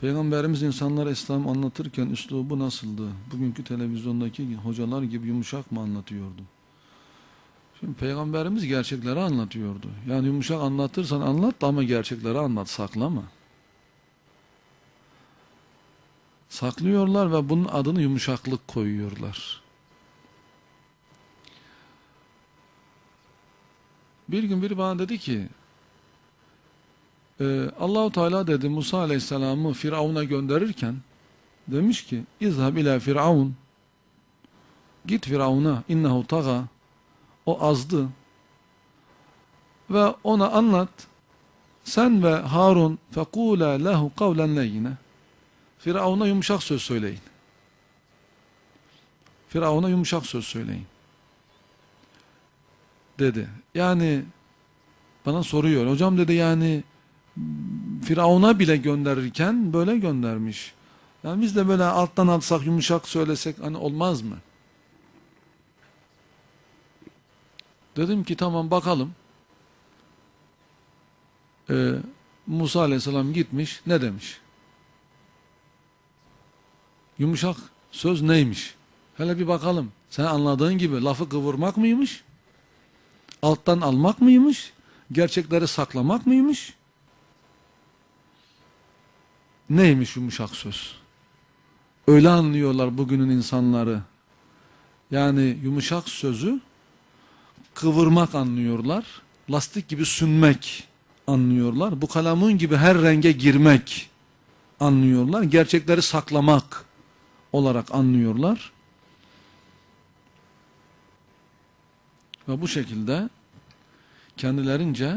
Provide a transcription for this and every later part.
Peygamberimiz insanlara İslam anlatırken üslubu nasıldı? Bugünkü televizyondaki hocalar gibi yumuşak mı anlatıyordu? Şimdi Peygamberimiz gerçekleri anlatıyordu. Yani yumuşak anlatırsan anlat ama gerçekleri anlat, saklama. Saklıyorlar ve bunun adını yumuşaklık koyuyorlar. Bir gün biri bana dedi ki ee, Allahu Teala dedi Musa Aleyhisselam'ı Firavun'a gönderirken demiş ki İzhab ila Firavun Git Firavun'a innehu taga o azdı ve ona anlat sen ve Harun fekula lehu kavlen leyyine Firavun'a yumuşak söz söyleyin. Firavun'a yumuşak söz söyleyin. Dedi. Yani bana soruyor. Hocam dedi yani Firavun'a bile gönderirken böyle göndermiş. Yani biz de böyle alttan alsak yumuşak söylesek hani olmaz mı? Dedim ki tamam bakalım. Ee, Musa aleyhisselam gitmiş ne demiş? Yumuşak söz neymiş? Hele bir bakalım. Sen anladığın gibi lafı kıvırmak mıymış? Alttan almak mıymış? Gerçekleri saklamak mıymış? Neymiş yumuşak söz? Öyle anlıyorlar bugünün insanları. Yani yumuşak sözü kıvırmak anlıyorlar. Lastik gibi sünmek anlıyorlar. Bu kalamun gibi her renge girmek anlıyorlar. Gerçekleri saklamak olarak anlıyorlar. Ve bu şekilde kendilerince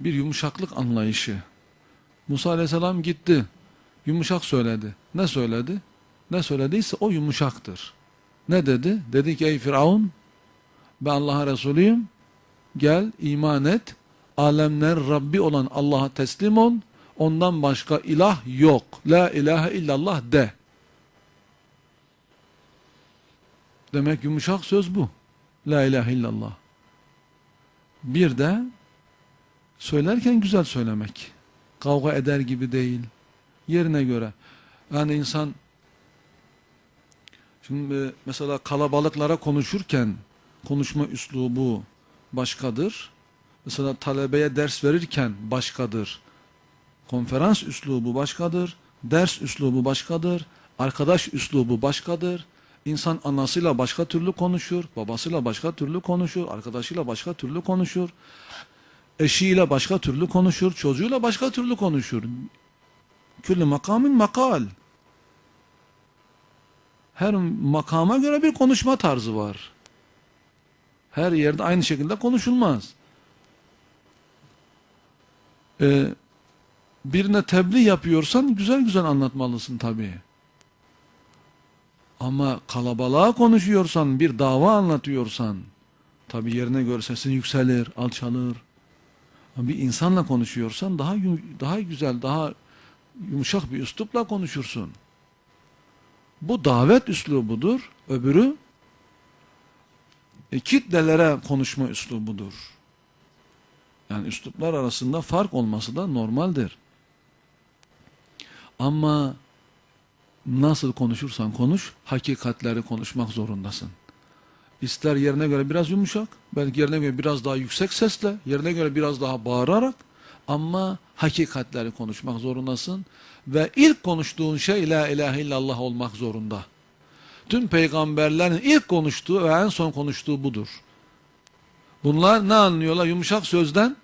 bir yumuşaklık anlayışı. Musa aleyhisselam gitti. Yumuşak söyledi. Ne söyledi? Ne söylediyse o yumuşaktır. Ne dedi? Dedi ki ey Firavun ben Allah'a Resulüyüm. Gel iman et. Alemler Rabbi olan Allah'a teslim ol. Ondan başka ilah yok. La ilahe illallah de. Demek yumuşak söz bu. La ilahe illallah. Bir de söylerken güzel söylemek. Kavga eder gibi değil. Yerine göre. Yani insan şimdi mesela kalabalıklara konuşurken konuşma üslubu başkadır. Mesela talebeye ders verirken başkadır. Konferans üslubu başkadır. Ders üslubu başkadır. Arkadaş üslubu başkadır. İnsan anasıyla başka türlü konuşur, babasıyla başka türlü konuşur, arkadaşıyla başka türlü konuşur, eşiyle başka türlü konuşur, çocuğuyla başka türlü konuşur. Küllü makamin makal. Her makama göre bir konuşma tarzı var. Her yerde aynı şekilde konuşulmaz. Ee, birine tebliğ yapıyorsan güzel güzel anlatmalısın tabii. Ama kalabalığa konuşuyorsan, bir dava anlatıyorsan, tabi yerine göre sesin yükselir, alçalır. Ama bir insanla konuşuyorsan daha daha güzel, daha yumuşak bir üslupla konuşursun. Bu davet üslubudur. Öbürü e, kitlelere konuşma üslubudur. Yani üsluplar arasında fark olması da normaldir. Ama nasıl konuşursan konuş, hakikatleri konuşmak zorundasın. İster yerine göre biraz yumuşak, belki yerine göre biraz daha yüksek sesle, yerine göre biraz daha bağırarak ama hakikatleri konuşmak zorundasın ve ilk konuştuğun şey la ilahe illallah olmak zorunda. Tüm peygamberlerin ilk konuştuğu ve en son konuştuğu budur. Bunlar ne anlıyorlar? Yumuşak sözden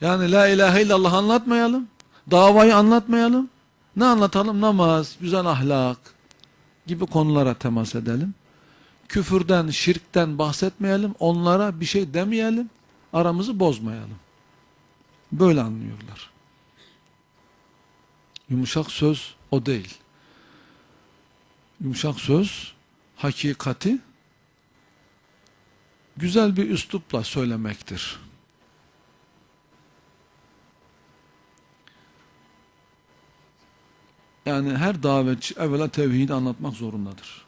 yani la ilahe illallah anlatmayalım, davayı anlatmayalım, ne anlatalım? Namaz, güzel ahlak gibi konulara temas edelim. Küfürden, şirkten bahsetmeyelim. Onlara bir şey demeyelim. Aramızı bozmayalım. Böyle anlıyorlar. Yumuşak söz o değil. Yumuşak söz hakikati güzel bir üslupla söylemektir. Yani her davetçi evvela tevhidi anlatmak zorundadır.